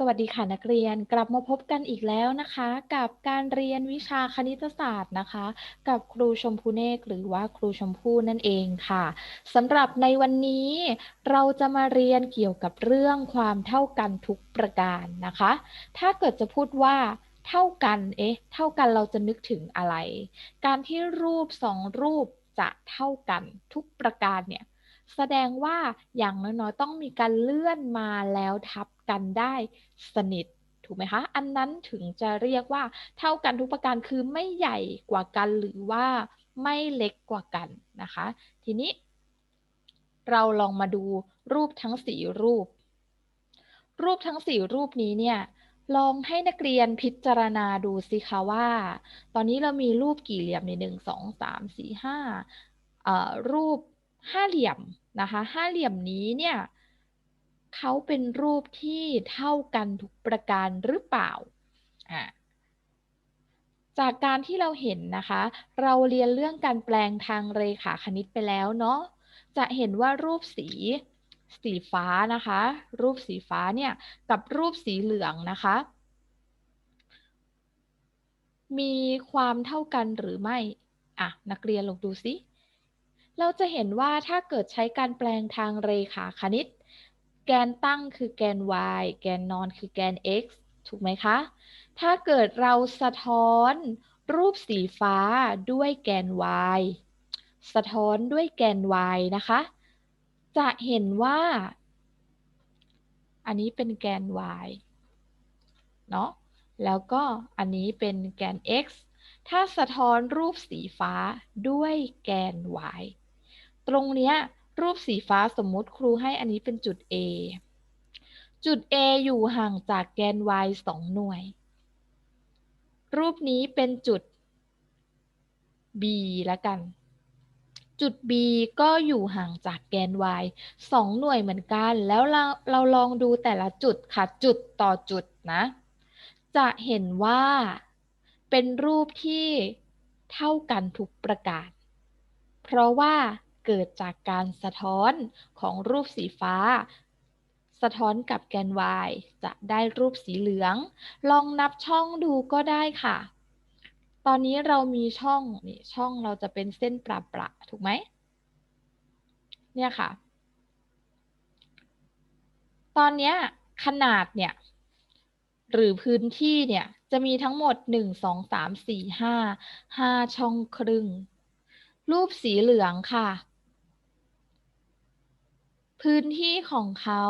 สวัสดีค่ะนักเรียนกลับมาพบกันอีกแล้วนะคะ กับการเรียนวิชาคณิตศาสตร์นะคะ กับครูชมพูเนกหรือว่าครูชมพู่นั่นเองค่ะสำหรับในวันนี้เราจะมาเรียนเกี่ยวกับเรื่องความเท่ากันทุกประการนะคะ ถ้าเกิดจะพูดว่าเท่ากันเอ๊ะเท่ากันเราจะนึกถึงอะไร การที่รูปสองรูปจะเท่ากันทุกประการเนี่ย แสดงว่าอย่างน้อยๆต้องมีการเลื่อนมาแล้วทับกันได้สนิทถูกไหมคะ อันนั้นถึงจะเรียกว่าเท่ากันทุกประการคือไม่ใหญ่กว่ากันหรือว่าไม่เล็กกว่ากันนะคะ ทีนี้ เราลองมาดูรูปทั้งสี่รูป รูปทั้งสี่รูปนี้เนี่ยลองให้นักเรียนพิจารณาดูสิคะว่า ตอนนี้เรามีรูปกี่เหลี่ยมในหนึ่งสองสามสี่ห้ารูป ห้าเหลี่ยมนะคะห้าเหลี่ยมนี้เนี่ยเขาเป็นรูปที่เท่ากันทุกประการหรือเปล่า จากการที่เราเห็นนะคะ เราเรียนเรื่องการแปลงทางเรขาคณิตไปแล้วเนาะ จะเห็นว่ารูปสีสีฟ้านะคะ รูปสีฟ้าเนี่ยกับรูปสีเหลืองนะคะ มีความเท่ากันหรือไม่ อะ นักเรียนลองดูสิเเราจะเห็นว่าถ้าเกิดใช้การแปลงทางเรขาคณิต แกนตั้งคือแกน y แกนนอนคือแกน x ถูกไหมคะ ถ้าเกิดเราสะท้อนรูปสีฟ้าด้วยแกน y สะท้อนด้วยแกน y นะคะ จะเห็นว่า อันนี้เป็นแกน y เนาะ แล้วก็อันนี้เป็นแกน x ถ้าสะท้อนรูปสีฟ้าด้วยแกน y ตรงเนี้ยรูปสีฟ้าสมมุติครูให้อันนี้เป็นจุด A จุด A อยู่ห่างจากแกน y 2 หน่วย รูปนี้เป็นจุด B ล้วกัน จุด B ก็อยู่ห่างจากแกน y 2 หน่วยเหมือนกัน แล้วเราเราลองดูแต่ละจุดค่ะ จุดต่อจุดนะ จะเห็นว่าเป็นรูปที่เท่ากันทุกประการ เพราะว่า เกิดจากการสะท้อนของรูปสีฟ้า สะท้อนกับแกน y จะได้รูปสีเหลือง ลองนับช่องดูก็ได้ค่ะ ตอนนี้เรามีช่องนี่ช่องเราจะเป็นเส้นประประถูกไหมเนี่ยค่ะ ตอนนี้ขนาดเนี่ยหรือพื้นที่เนี่ยจะมีทั้งหมด 1 2 3 4 5 5 ช่องครึ่ง รูปสีเหลืองค่ะ พื้นที่ของเขา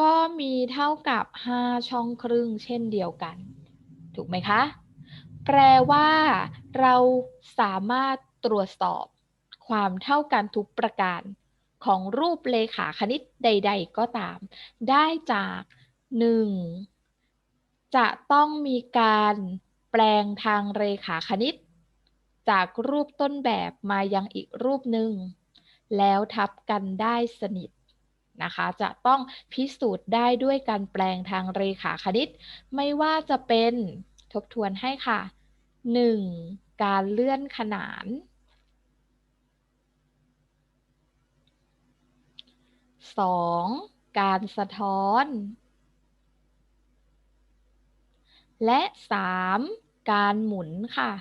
ก็มีเท่ากับ 5 ช่องครึ่งเช่นเดียวกัน ถูกไหมคะ แปลว่าเราสามารถตรวจสอบความเท่ากันทุกประการของรูปเลขาคณิตใด ๆ ก็ตาม ได้จาก 1. จะต้องมีการแปลงทางเรขาคณิต จากรูปต้นแบบมายังอีกรูปหนึ่ง แล้วทับกันได้สนิทนะคะ จะต้องพิสูจน์ได้ด้วยการแปลงทางเรขาคณิต ไม่ว่าจะเป็นทบทวนให้ค่ะ 1. การเลื่อนขนาน 2. การสะท้อน และ 3. การหมุนค่ะ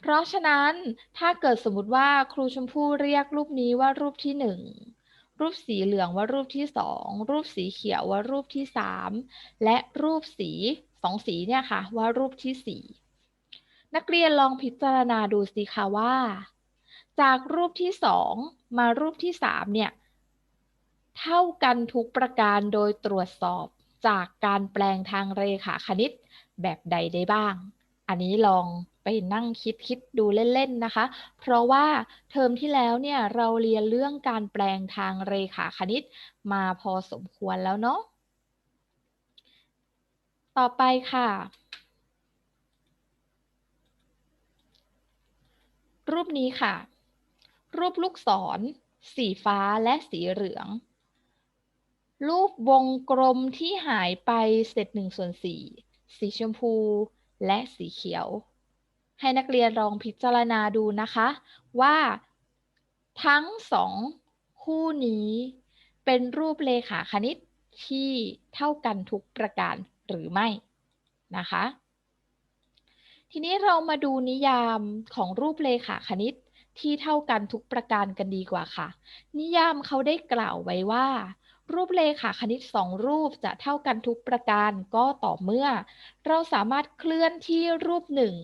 เพราะฉะนั้นถ้าเกิดสมมติว่าครูชมพู่เรียกรูปนี้ว่ารูปที่หนึ่งรูปสีเหลืองว่ารูปที่สองรูปสีเขียวว่ารูปที่สามและรูปสีสองสีเนี่ยค่ะว่ารูปที่สี่นักเรียนลองพิจารณาดูสิคะว่า จากรูปที่สองมารูปที่สามเนี่ยเท่ากันทุกประการโดยตรวจสอบจากการแปลงทางเรขาคณิตแบบใดได้บ้าง อันนี้ลอง นั่งคิดคิดดูเล่นๆนะคะ เพราะว่าเทอมที่แล้วเนี่ยเราเรียนเรื่องการแปลงทางเรขาคณิตมาพอสมควรแล้วเนาะ ต่อไปค่ะ รูปนี้ค่ะ รูปลูกศร สีฟ้าและสีเหลือง รูปวงกลมที่หายไปเศษหนึ่งส่วนสี่สีชมพูและสีเขียว ให้นักเรียนลองพิจารณาดูนะคะ ว่าทั้งสองคู่นี้เป็นรูปเลขาคณิตที่เท่ากันทุกประการหรือไม่นะคะ ทีนี้เรามาดูนิยามของรูปเลขาคณิตที่เท่ากันทุกประการกันดีกว่าค่ะ นิยามเขาได้กล่าวไว้ว่า รูปเลขาคณิตสองรูปจะเท่ากันทุกประการก็ต่อเมื่อ เราสามารถเคลื่อนที่รูปหนึ่ง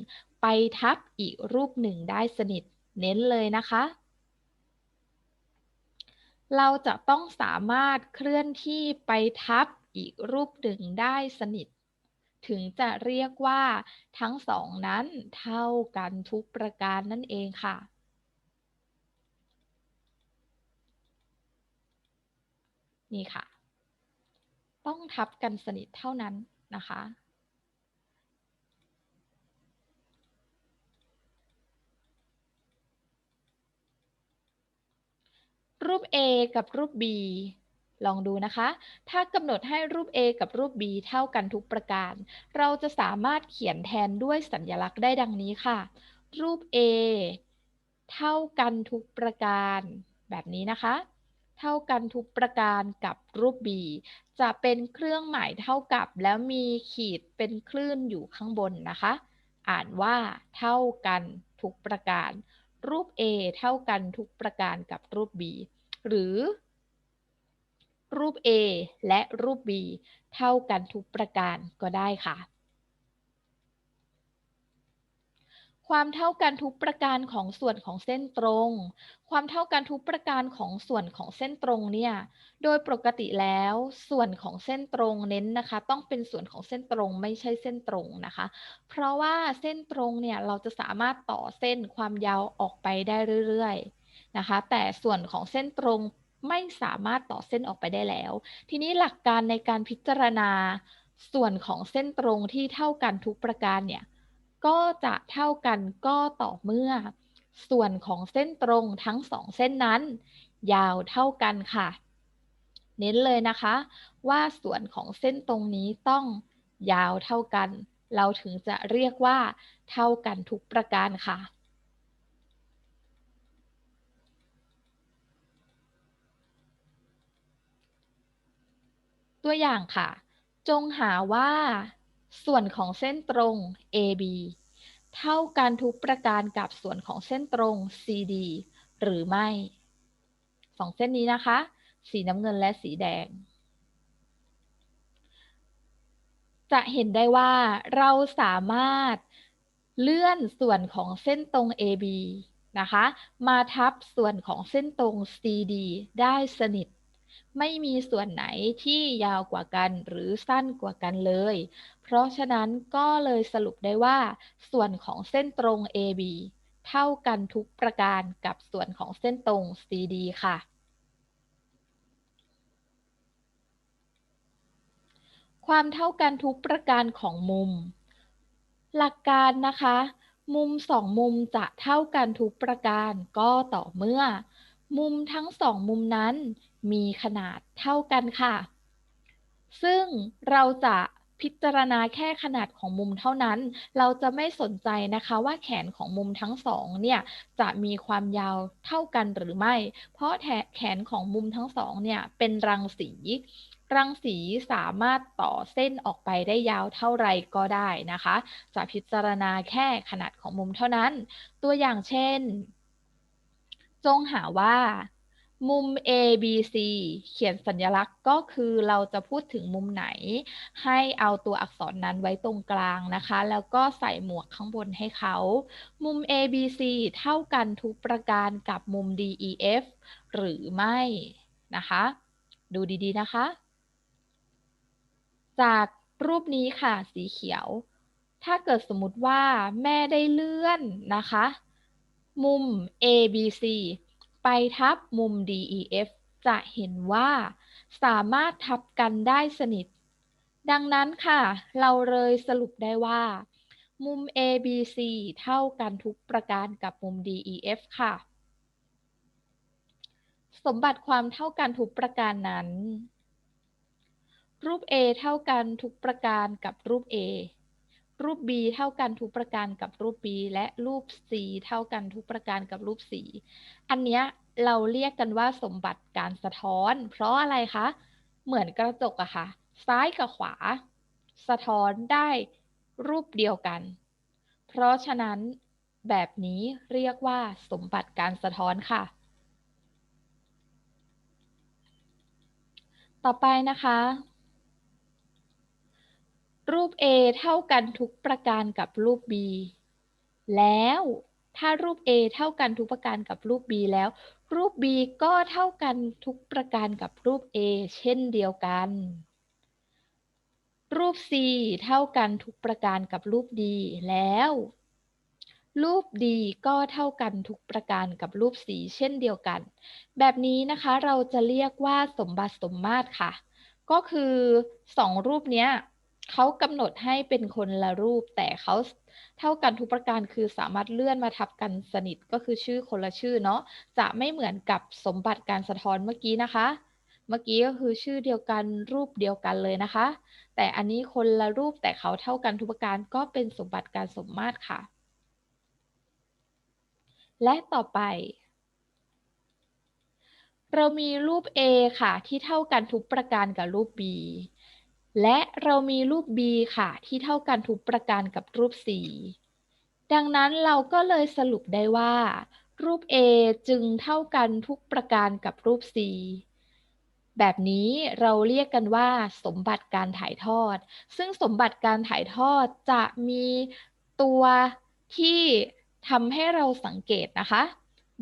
ไปทับอีกรูปหนึ่งได้สนิทเน้นเลยนะคะ เราจะต้องสามารถเคลื่อนที่ไปทับอีกรูปหนึ่งได้สนิท ถึงจะเรียกว่าทั้งสองนั้นเท่ากันทุกประการนั่นเองค่ะนี่ค่ะ ต้องทับกันสนิทเท่านั้นนะคะ รูป A กับรูป B ลองดูนะคะ ถ้ากำหนดให้รูป A กับรูป B เท่ากันทุกประการ เราจะสามารถเขียนแทนด้วยสัญลักษณ์ได้ดังนี้ค่ะ รูป A เท่ากันทุกประการ แบบนี้นะคะ เท่ากันทุกประการกับรูป B จะเป็นเครื่องหมายเท่ากับแล้วมีขีดเป็นคลื่นอยู่ข้างบนนะคะ อ่านว่าเท่ากันทุกประการ รูป A เท่ากันทุกประการกับรูป B หรือรูป A และรูป B เท่ากันทุกประการก็ได้ค่ะ ความเท่ากันทุกประการของส่วนของเส้นตรง ความเท่ากันทุกประการของส่วนของเส้นตรงเนี่ย โดยปกติแล้วส่วนของเส้นตรงเน้นนะคะ ต้องเป็นส่วนของเส้นตรงไม่ใช่เส้นตรงนะคะ เพราะว่าเส้นตรงเนี่ยเราจะสามารถต่อเส้นความยาวออกไปได้เรื่อยๆ นะคะ แต่ส่วนของเส้นตรงไม่สามารถต่อเส้นออกไปได้แล้ว ทีนี้หลักการในการพิจารณาส่วนของเส้นตรงที่เท่ากันทุกประการเนี่ย ก็จะเท่ากันก็ต่อเมื่อ ส่วนของเส้นตรงทั้งสองเส้นนั้น ยาวเท่ากันค่ะ เน้นเลยนะคะ ว่าส่วนของเส้นตรงนี้ต้องยาวเท่ากัน เราถึงจะเรียกว่าเท่ากันทุกประการค่ะ ตัวอย่างค่ะ จงหาว่า ส่วนของเส้นตรง AB เท่ากันทุกประการกับส่วนของเส้นตรง CD หรือไม่สองเส้นนี้นะคะ สีน้ำเงินและสีแดง จะเห็นได้ว่าเราสามารถเลื่อนส่วนของเส้นตรง AB นะคะ มาทับส่วนของเส้นตรง CD ได้สนิท ไม่มีส่วนไหนที่ยาวกว่ากันหรือสั้นกว่ากันเลย เพราะฉะนั้นก็เลยสรุปได้ว่า ส่วนของเส้นตรง AB เท่ากันทุกประการกับส่วนของเส้นตรง CD ค่ะ ความเท่ากันทุกประการของมุม หลักการนะคะ มุมสองมุมจะเท่ากันทุกประการก็ต่อเมื่อ มุมทั้งสองมุมนั้น มีขนาดเท่ากันค่ะ ซึ่งเราจะพิจารณาแค่ขนาดของมุมเท่านั้น เราจะไม่สนใจนะคะว่าแขนของมุมทั้งสองเนี่ยจะมีความยาวเท่ากันหรือไม่ เพราะแขนของมุมทั้งสองเนี่ยเป็นรังสี รังสีสามารถต่อเส้นออกไปได้ยาวเท่าไรก็ได้นะคะ จะพิจารณาแค่ขนาดของมุมเท่านั้น ตัวอย่างเช่น จงหาว่า มุม A B C เขียนสัญลักษณ์ก็คือเราจะพูดถึงมุมไหน ให้เอาตัวอักษรนั้นไว้ตรงกลางนะคะ แล้วก็ใส่หมวกข้างบนให้เขา มุม A B C เท่ากันทุกประการกับมุม D E F หรือไม่นะคะ ดูดีๆนะคะ จากรูปนี้ค่ะสีเขียว ถ้าเกิดสมมติว่าแม่ได้เลื่อนนะคะ มุม A B C ไปทับมุม DEF จะเห็นว่า สามารถทับกันได้สนิท ดังนั้นค่ะ เราเลยสรุปได้ว่า มุม ABC เท่ากันทุกประการกับมุม DEF ค่ะ สมบัติความเท่ากันทุกประการนั้น รูป A เท่ากันทุกประการกับรูป A รูป B เท่ากันทุกประการกับรูป B และรูป C เท่ากันทุกประการกับรูป C อันเนี้ยเราเรียกกันว่าสมบัติการสะท้อน เพราะอะไรคะ เหมือนกระจกอะค่ะ ซ้ายกับขวา สะท้อนได้รูปเดียวกัน เพราะฉะนั้นแบบนี้เรียกว่าสมบัติการสะท้อนค่ะ ต่อไปนะคะ รูป A เท่ากันทุกประการกับรูป B แล้วถ้ารูป A เท่ากันทุกประการกับรูป B แล้ว รูป B ก็เท่ากันทุกประการกับรูป A เช่นเดียวกัน รูป C เท่ากันทุกประการกับรูป D แล้ว รูป D ก็เท่ากันทุกประการกับรูป C เช่นเดียวกัน แบบนี้นะคะเราจะเรียกว่าสมบัติสมมาตรค่ะ ก็คือสองรูปเนี้ย เขากำหนดให้เป็นคนละรูป แต่เขาเท่ากันทุกประการคือสามารถเลื่อนมาทับกันสนิทก็คือชื่อคนละชื่อเนาะจะไม่เหมือนกับสมบัติการสะท้อนเมื่อกี้นะคะ เมื่อกี้ก็คือชื่อเดียวกันรูปเดียวกันเลยนะคะ แต่อันนี้คนละรูปแต่เขาเท่ากันทุกประการก็เป็นสมบัติการสมมาตรค่ะ และต่อไปเรามีรูป A ค่ะ ที่เท่ากันทุกประการกับรูป B และเรามีรูป b ค่ะ ที่เท่ากันทุกประการกับรูป c ดังนั้นเราก็เลยสรุปได้ว่า รูป a จึงเท่ากันทุกประการกับรูป c แบบนี้เราเรียกกันว่าสมบัติการถ่ายทอด ซึ่งสมบัติการถ่ายทอดจะมีตัวที่ทำให้เราสังเกตนะคะ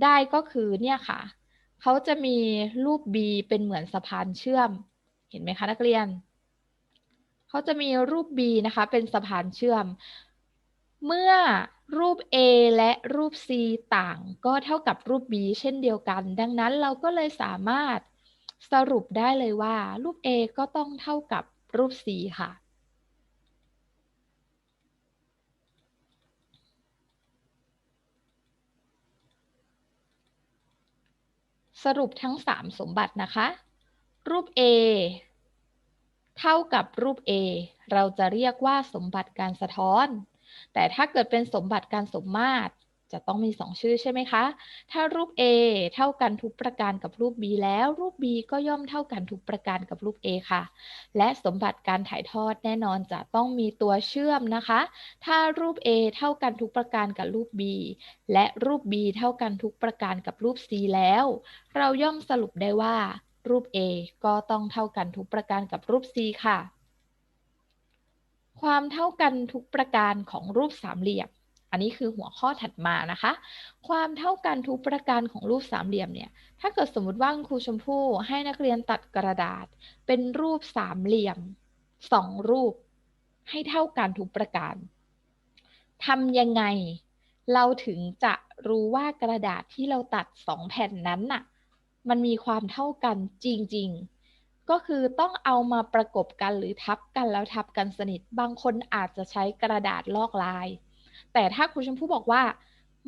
ได้ก็คือเนี่ยค่ะ เขาจะมีรูป b เป็นเหมือนสะพานเชื่อม เห็นไหมคะนักเรียน เขาจะมีรูป B นะคะ เป็นสะพานเชื่อม เมื่อรูป A และรูป C ต่างก็เท่ากับรูป B เช่นเดียวกัน ดังนั้นเราก็เลยสามารถสรุปได้เลยว่า รูป A ก็ต้องเท่ากับรูป C ค่ะสรุปทั้ง 3 สมบัตินะคะ รูป A เท่ากับรูป A เราจะเรียกว่าสมบัติการสะท้อน แต่ถ้าเกิดเป็นสมบัติการสมมาตรจะต้องมี 2 ชื่อใช่ไหมคะ ถ้ารูป A เท่ากันทุกประการกับรูป B แล้ว รูป B ก็ย่อมเท่ากันทุกประการกับรูป A ค่ะ และสมบัติการถ่ายทอดแน่นอนจะต้องมีตัวเชื่อมนะคะ ถ้ารูป A เท่ากันทุกประการกับรูป B และรูป B เท่ากันทุกประการกับรูป C แล้ว เราย่อมสรุปได้ว่า รูป A ก็ต้องเท่ากันทุกประการกับรูป C ค่ะ ความเท่ากันทุกประการของรูปสามเหลี่ยม อันนี้คือหัวข้อถัดมานะคะ ความเท่ากันทุกประการของรูปสามเหลี่ยมเนี่ย ถ้าเกิดสมมติว่าครูชมพู่ให้นักเรียนตัดกระดาษ เป็นรูปสามเหลี่ยมสองรูป ให้เท่ากันทุกประการทำยังไงเราถึงจะรู้ว่ากระดาษที่เราตัดสองแผ่นนั้นน่ะ มันมีความเท่ากันจริง ๆ ก็คือต้องเอามาประกบกันหรือทับกันแล้วทับกันสนิท บางคนอาจจะใช้กระดาษลอกลาย แต่ถ้าครูชมพู่บอกว่า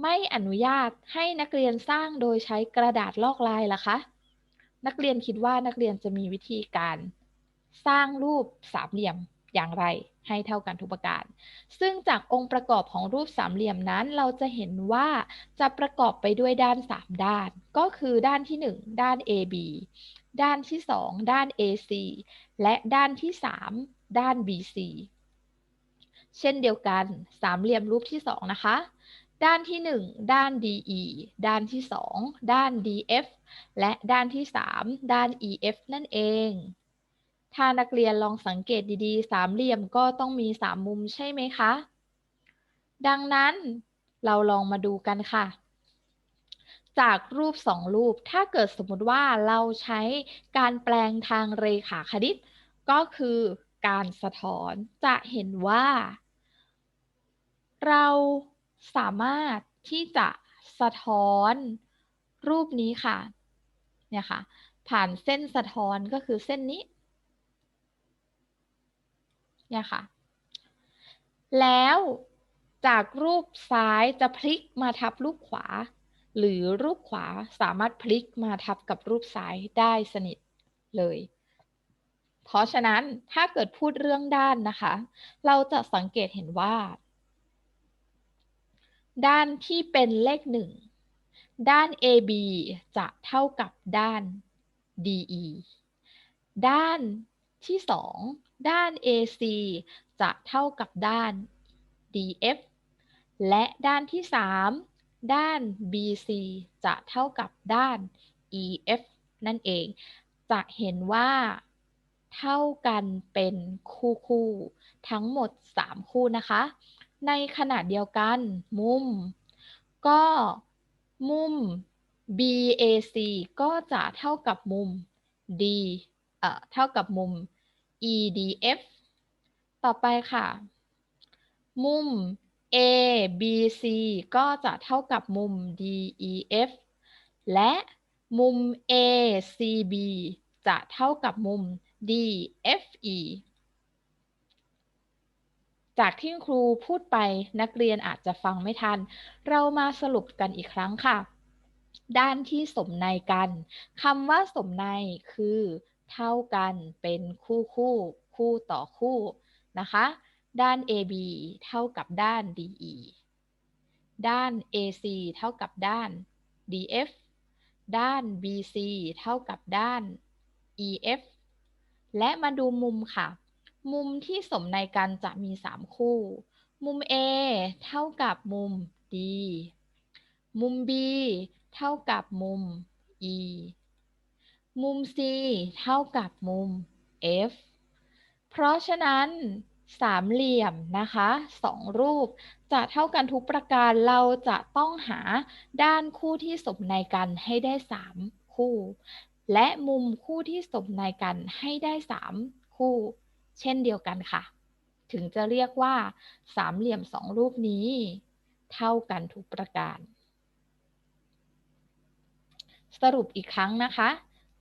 ไม่อนุญาตให้นักเรียนสร้างโดยใช้กระดาษลอกลายล่ะคะ นักเรียนคิดว่านักเรียนจะมีวิธีการ สร้างรูปสามเหลี่ยม อย่างไรให้เท่ากันทุกประการ ซึ่งจากองค์ประกอบของรูปสามเหลี่ยมนั้น เราจะเห็นว่าจะประกอบไปด้วยด้าน 3 ด้าน ก็คือด้านที่ 1 ด้าน AB ด้านที่ 2 ด้าน AC และด้านที่ 3 ด้าน BC เช่นเดียวกันสามเหลี่ยมรูปที่ 2 นะคะ ด้านที่ 1 ด้าน DE ด้านที่ 2 ด้าน DF และด้านที่ 3 ด้าน EF นั่นเอง ถ้านักเรียนลองสังเกตดีๆ สามเหลี่ยมก็ต้องมีสามมุมใช่ไหมคะ ดังนั้นเราลองมาดูกันค่ะ จากรูปสองรูป ถ้าเกิดสมมติว่าเราใช้การแปลงทางเรขาคณิต ก็คือการสะท้อนจะเห็นว่า เราสามารถที่จะสะท้อนรูปนี้ค่ะ เนี่ยค่ะ ผ่านเส้นสะท้อนก็คือเส้นนี้ เนี่ยค่ะ แล้วจากรูปซ้ายจะพลิกมาทับรูปขวา หรือรูปขวาสามารถพลิกมาทับกับรูปซ้ายได้สนิทเลย เพราะฉะนั้นถ้าเกิดพูดเรื่องด้านนะคะ เราจะสังเกตเห็นว่า ด้านที่เป็นเลขหนึ่งด้าน AB จะเท่ากับด้าน DE ด้านที่2 ด้าน AC จะเท่ากับด้าน DF และด้านที่ 3 ด้าน BC จะเท่ากับด้าน EF นั่นเอง จะเห็นว่าเท่ากันเป็นคู่คู่ทั้งหมด 3 คู่นะคะ ในขณะเดียวกัน มุม ก็มุม BAC ก็จะเท่ากับมุม D เอ่อเท่ากับมุม EDF ต่อไปค่ะ มุม ABC ก็จะเท่ากับมุม DEF และมุม ACB จะเท่ากับมุม DFE จากที่ครูพูดไปนักเรียนอาจจะฟังไม่ทัน เรามาสรุปกันอีกครั้งค่ะ ด้านที่สมในกันคำว่าสมในคือ เท่ากันเป็นคู่คู่คู่ต่อคู่นะคะ ด้าน AB เท่ากับด้าน DE ด้าน AC เท่ากับด้าน DF ด้าน BC เท่ากับด้าน EF และมาดูมุมค่ะ มุมที่สมในกันจะมี 3 คู่ มุม A เท่ากับมุม D มุม B เท่ากับมุม E มุม C เท่ากับมุม F เพราะฉะนั้นสามเหลี่ยมนะคะสองรูปจะเท่ากันทุกประการเราจะต้องหาด้านคู่ที่สมในกันให้ได้ 3 คู่ และมุมคู่ที่สมในกันให้ได้ 3 คู่ เช่นเดียวกันค่ะ ถึงจะเรียกว่าสามเหลี่ยมสองรูปนี้ เท่ากันทุกประการ สรุปอีกครั้งนะคะ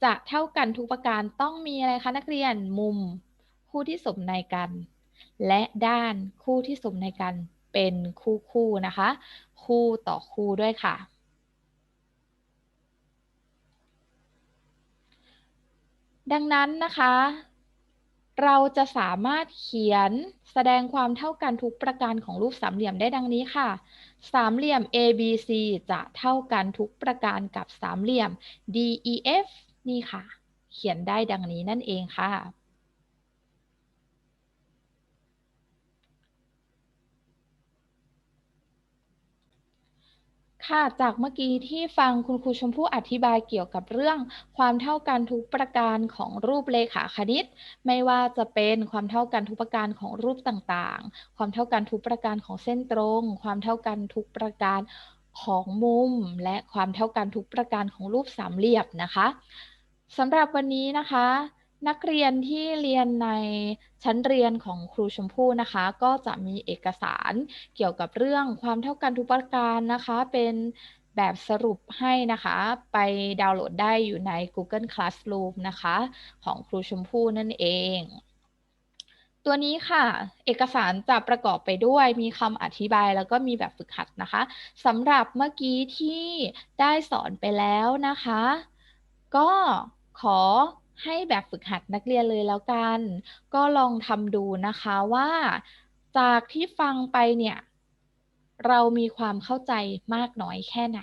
จะเท่ากันทุกประการต้องมีอะไรคะนักเรียนมุมคู่ที่สมในกัน และด้านคู่ที่สมในกันเป็นคู่คู่นะคะ คู่ต่อคู่ด้วยค่ะ ดังนั้นนะคะ เราจะสามารถเขียนแสดงความเท่ากันทุกประการของรูปสามเหลี่ยมได้ดังนี้ค่ะ สามเหลี่ยม ABC จะเท่ากันทุกประการกับสามเหลี่ยม DEF นี่ค่ะ เขียนได้ดังนี้นั่นเองค่ะ ค่ะจากเมื่อกี้ที่ฟังคุณครูชมพู่อธิบายเกี่ยวกับเรื่อง ความเท่ากันทุกประการของรูปเลขาคณิต ไม่ว่าจะเป็นความเท่ากันทุกประการของรูปต่างๆ ความเท่ากันทุกประการของเส้นตรง ความเท่ากันทุกประการของมุมและความเท่ากันทุกประการของรูปสามเหลี่ยมนะคะ สำหรับวันนี้นะคะ นักเรียนที่เรียนในชั้นเรียนของครูชมพู่นะคะ ก็จะมีเอกสารเกี่ยวกับเรื่องความเท่ากันทุกประการนะคะ เป็นแบบสรุปให้นะคะ ไปดาวน์โหลดได้อยู่ใน Google Classroom นะคะ ของครูชมพู่นั่นเอง ตัวนี้ค่ะ เอกสารจะประกอบไปด้วยมีคำอธิบายแล้วก็มีแบบฝึกหัดนะคะสำหรับเมื่อกี้ที่ได้สอนไปแล้วนะคะ ก็ขอให้แบบฝึกหัดนักเรียนเลยแล้วกัน ก็ลองทำดูนะคะว่า จากที่ฟังไปเนี่ย เรามีความเข้าใจมากน้อยแค่ไหน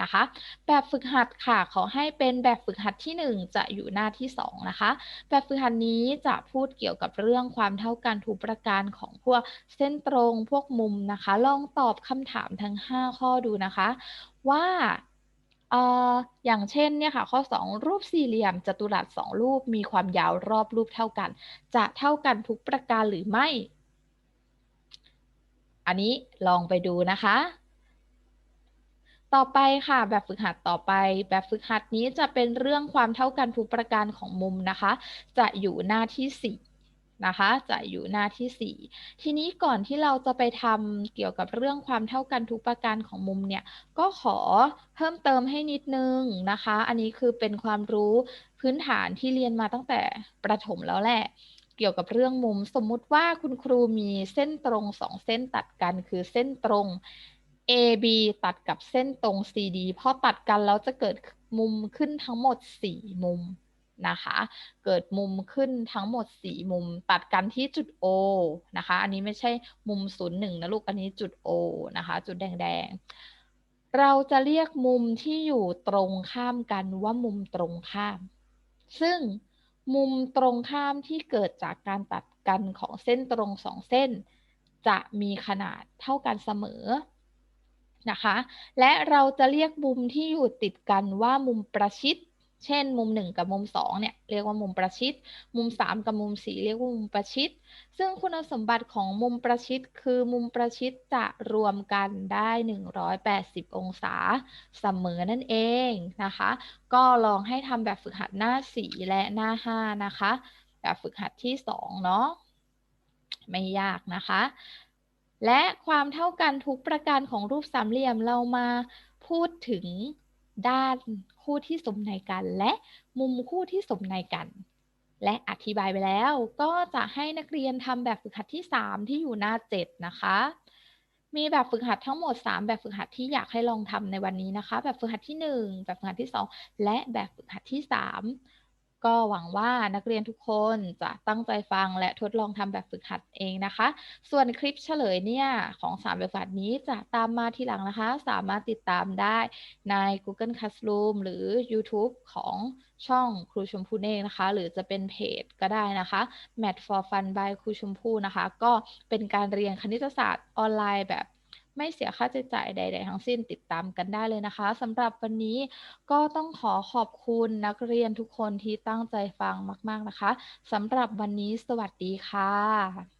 นะคะ แบบฝึกหัดค่ะ ขอให้เป็นแบบฝึกหัดที่ 1 จะอยู่หน้าที่ 2 นะคะ แบบฝึกหัดนี้จะพูดเกี่ยวกับเรื่องความเท่ากันทุกประการของพวกเส้นตรงพวกมุมนะคะ ลองตอบคำถามทั้ง 5 ข้อดูนะคะ ว่า เอ่ออย่างเช่นเนี่ยค่ะ ข้อ 2 รูปสี่เหลี่ยมจัตุรัสสองรูปมีความยาวรอบรูปเท่ากัน จะเท่ากันทุกประการหรือไม่ อันนี้ลองไปดูนะคะ ต่อไปค่ะแบบฝึกหัดต่อไป แบบฝึกหัดนี้จะเป็นเรื่องความเท่ากันทุกประการของมุมนะคะ จะอยู่หน้าที่4 นะคะ จะอยู่หน้าที่ 4 ทีนี้ก่อนที่เราจะไปทำเกี่ยวกับเรื่องความเท่ากันทุกประการของมุมเนี่ย ก็ขอเพิ่มเติมให้นิดนึงนะคะ อันนี้คือเป็นความรู้พื้นฐานที่เรียนมาตั้งแต่ประถมแล้วแหละ เกี่ยวกับเรื่องมุม สมมุติว่าคุณครูมีเส้นตรงสองเส้นตัดกัน คือเส้นตรง AB ตัดกับเส้นตรง CD พอตัดกันแล้วจะเกิดมุมขึ้นทั้งหมด 4 มุม นะคะ เกิดมุมขึ้นทั้งหมด 4 มุมตัดกันที่จุด O นะคะ อันนี้ไม่ใช่มุมศูนย์หนึ่งนะลูก อันนี้จุด O นะคะ จุดแดงๆ เราจะเรียกมุมที่อยู่ตรงข้ามกันว่ามุมตรงข้าม ซึ่งมุมตรงข้ามที่เกิดจากการตัดกันของเส้นตรงสองเส้น จะมีขนาดเท่ากันเสมอนะคะ และเราจะเรียกมุมที่อยู่ติดกันว่ามุมประชิด เช่น มุม 1 กับมุม 2 เนี่ยเรียกว่ามุมประชิด มุม 3 กับมุม 4 เรียกว่ามุมประชิด ซึ่งคุณสมบัติของมุมประชิดคือมุมประชิดจะรวมกันได้ 180 องศาเสมอนั่นเองนะคะ ก็ลองให้ทำแบบฝึกหัดหน้า 4 และหน้า 5 นะคะ แบบฝึกหัดที่ 2 เนาะไม่ยากนะคะ และความเท่ากันทุกประการของรูปสามเหลี่ยมเรามาพูดถึง ด้านคู่ที่สมในกัน และมุมคู่ที่สมในกัน และอธิบายไปแล้ว ก็จะให้นักเรียนทำแบบฝึกหัดที่ 3 ที่อยู่หน้า 7 นะคะ มีแบบฝึกหัดทั้งหมด 3 แบบฝึกหัดที่อยากให้ลองทำในวันนี้นะคะ แบบฝึกหัดที่ 1 แบบฝึกหัดที่ 2 และแบบฝึกหัดที่ 3 ก็หวังว่านักเรียนทุกคนจะตั้งใจฟังและทดลองทำแบบฝึกหัดเองนะคะ ส่วนคลิปเฉลยเนี่ยของ3แบบฝึกหัดนี้จะตามมาทีหลังนะคะ สามารถติดตามได้ใน Google Classroom หรือ YouTube ของช่องครูชมพูเองนะคะ หรือจะเป็นเพจก็ได้นะคะ Math for Fun by ครูชมพูนะคะ ก็เป็นการเรียนคณิตศาสตร์ออนไลน์แบบ ไม่เสียค่าใช้จ่ายใด ๆ ทั้งสิ้นติดตามกันได้เลยนะคะสำหรับวันนี้ก็ต้องขอขอบคุณนักเรียนทุกคนที่ตั้งใจฟังมาก ๆนะคะสำหรับวันนี้สวัสดีค่ะ